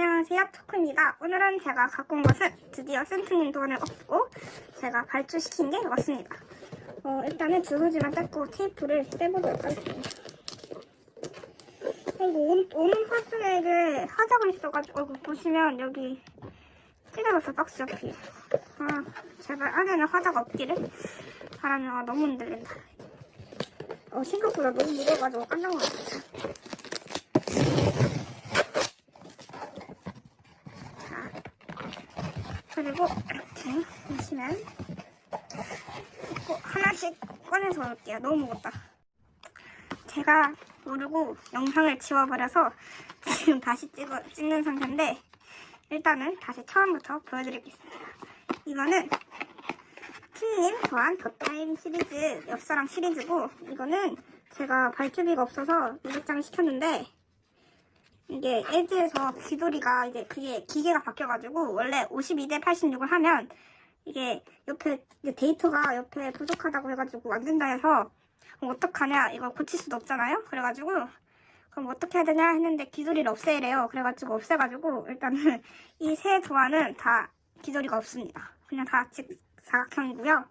안녕하세요 토크입니다. 오늘은 제가 갖고 온 것은 드디어 센트님 돈을 얻고 제가 발주시킨 게 왔습니다. 어, 일단은 주소지만 뜯고 테이프를 떼보도록 하겠습니다. 그리고 온, 오는 화중에게 하자가 있어가지고 어, 보시면 여기 찢어졌어 박스 옆이. 아 제발 안에는 화자가 없기를 바라면 아, 너무 흔들린다. 어, 생각보다 너무 무거워가지고 깜짝 놀랐어요 자, 그리고 이렇게 꼭 하나씩 꺼내서 올게요. 너무 무겁다. 제가 모르고 영상을 지워버려서 지금 다시 찍어, 찍는 상태인데 일단은 다시 처음부터 보여드리겠습니다. 이거는 킹님 또한 더타임 시리즈 엽서랑 시리즈고 이거는 제가 발주비가 없어서 200장 시켰는데 이게 에즈에서 귀돌이가 이제 그게 기계가 바뀌어가지고 원래 52대 86을 하면 이게 옆에 데이터가 옆에 부족하다고 해가지고 안 된다 해서 그럼 어떡하냐? 이거 고칠 수도 없잖아요? 그래가지고 그럼 어떻게 해야 되냐? 했는데 귀돌이를 없애래요. 그래가지고 없애가지고 일단은 이세 도안은 다 귀돌이가 없습니다. 그냥 다 직사각형이고요.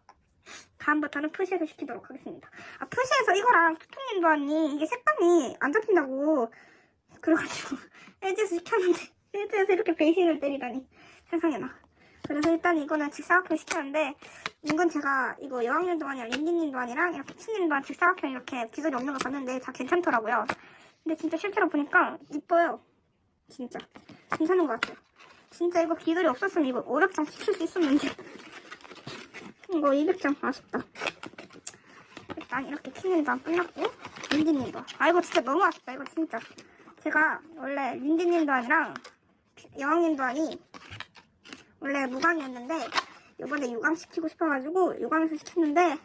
다음부터는 푸시에서 시키도록 하겠습니다. 아 푸시에서 이거랑 투투님 도안이 이게 색감이 안 잡힌다고 그래가지고 에즈에서 시켰는데 에즈에서 이렇게 베이싱을 때리다니. 세상에나 그래서 일단 이거는 직사각형 시켰는데 이건 제가 이거 여학년 도안이랑 린디님 도안이랑 이렇게 치님 도안 직사각형 이렇게 기술이 없는 거 봤는데 다 괜찮더라고요. 근데 진짜 실제로 보니까 이뻐요. 진짜. 괜찮은 것 같아요. 진짜 이거 기술이 없었으면 이거 500장 시킬 수 있었는데. 이거 200장 아쉽다. 일단 이렇게 키는 도안 끝났고 린디님 도안 아 이거 진짜 너무 아쉽다. 이거 진짜. 제가 원래 린디님 도안이랑 여왕님 도안이 원래 무광이었는데 이번에 유광 시키고 싶어가지고 유광에서 시켰는데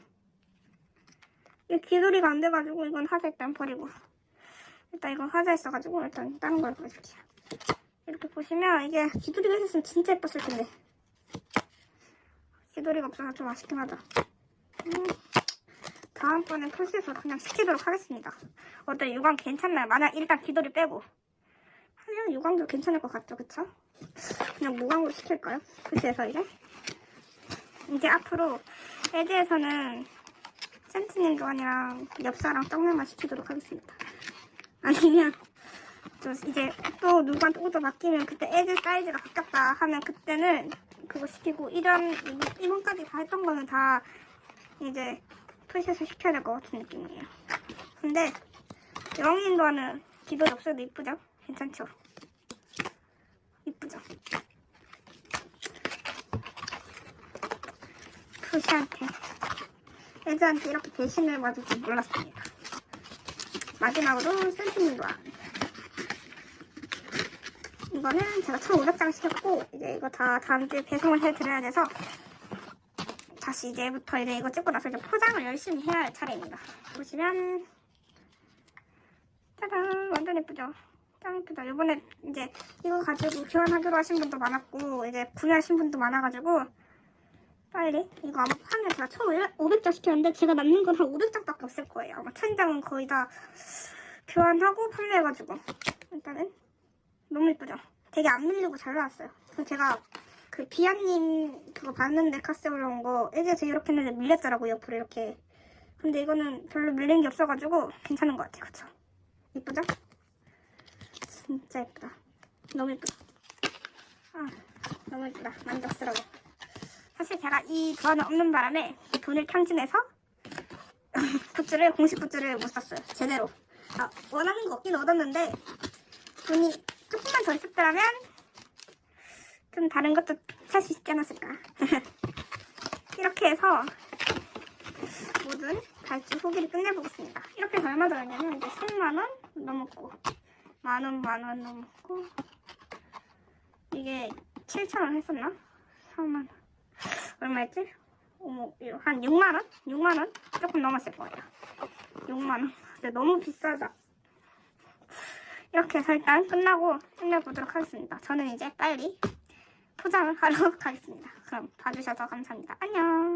이게 귀돌이가 안 돼가지고 이건 하자 일단 버리고 일단 이건 하자 있어가지고 일단 다른 걸 보여줄게요. 이렇게 보시면 이게 귀돌이가 있었으면 진짜 예뻤을 텐데. 귀돌이가 없어서 좀 아쉽긴 하다. 음, 다음번엔 풀스에서 그냥 시키도록 하겠습니다. 어때? 유광 괜찮나요? 만약 일단 귀돌이 빼고 하면 유광도 괜찮을 것 같죠 그쵸? 그냥 무광으로 시킬까요? 그치에서 이제 이제 앞으로 에드에서는 센트님 도안이랑 엽사랑 떡면만 시키도록 하겠습니다 아니면 또 이제 또 누구한테 오더 맡기면 그때 에드 사이즈가 바뀌었다 하면 그때는 그거 시키고 이전 이번까지 다 했던 거는 다 이제 푸시에서 시켜야 될 것 같은 느낌이에요 근데 여왕님 도안은 기도 없어도 이쁘죠? 괜찮죠? 이쁘죠? 푸시한테 애즈한테 이렇게 배신을 맞을 줄 몰랐습니다. 마지막으로 센티님 도안 이거는 제가 1500장 시켰고 이제 이거 다 다음 주에 배송을 해드려야 돼서 다시 이제부터 이제 이거 찍고 나서 이제 포장을 열심히 해야 할 차례입니다. 보시면 짜잔 완전 예쁘죠? 짱 예쁘다. 이번에 이제 이거 가지고 교환하기로 하신 분도 많았고 이제 구매하신 분도 많아가지고 빨리 이거 아마 판매 제가 처음 500장 시켰는데 제가 남는 건 한 500장밖에 없을 거예요. 아마 1000장은 거의 다 교환하고 판매해가지고 일단은 너무 예쁘죠? 되게 안 밀리고 잘 나왔어요. 제가 그 비아님 그거 봤는데 카스 올라온 거 예전에 이렇게 했는데 밀렸더라고요. 옆으로 이렇게. 근데 이거는 별로 밀린 게 없어가지고 괜찮은 것 같아요. 그쵸? 이쁘죠? 진짜 예쁘다. 너무 예쁘다. 아, 너무 예쁘다. 만족스러워. 사실 제가 이 도안을 없는 바람에 돈을 탕진해서 굿즈를 공식 굿즈를 못 샀어요. 제대로. 아, 원하는 거 없긴 얻었는데 돈이 조금만 더 있었더라면 좀 다른 것도 살 수 있지 않았을까. 이렇게 해서 모든 발주 후기를 끝내보겠습니다. 이렇게 얼마 들었냐면 이제 3만원 넘었고 만원 만원 넘었고. 이게 7천원 했었나? 4만원. 얼마였지? 어머 한 6만원? 6만원? 조금 넘었을 거예요. 6만원. 근데 너무 비싸다. 이렇게 해서 일단 끝나고 끝내보도록 하겠습니다. 저는 이제 빨리 포장을 하러 가겠습니다. 그럼 봐주셔서 감사합니다. 안녕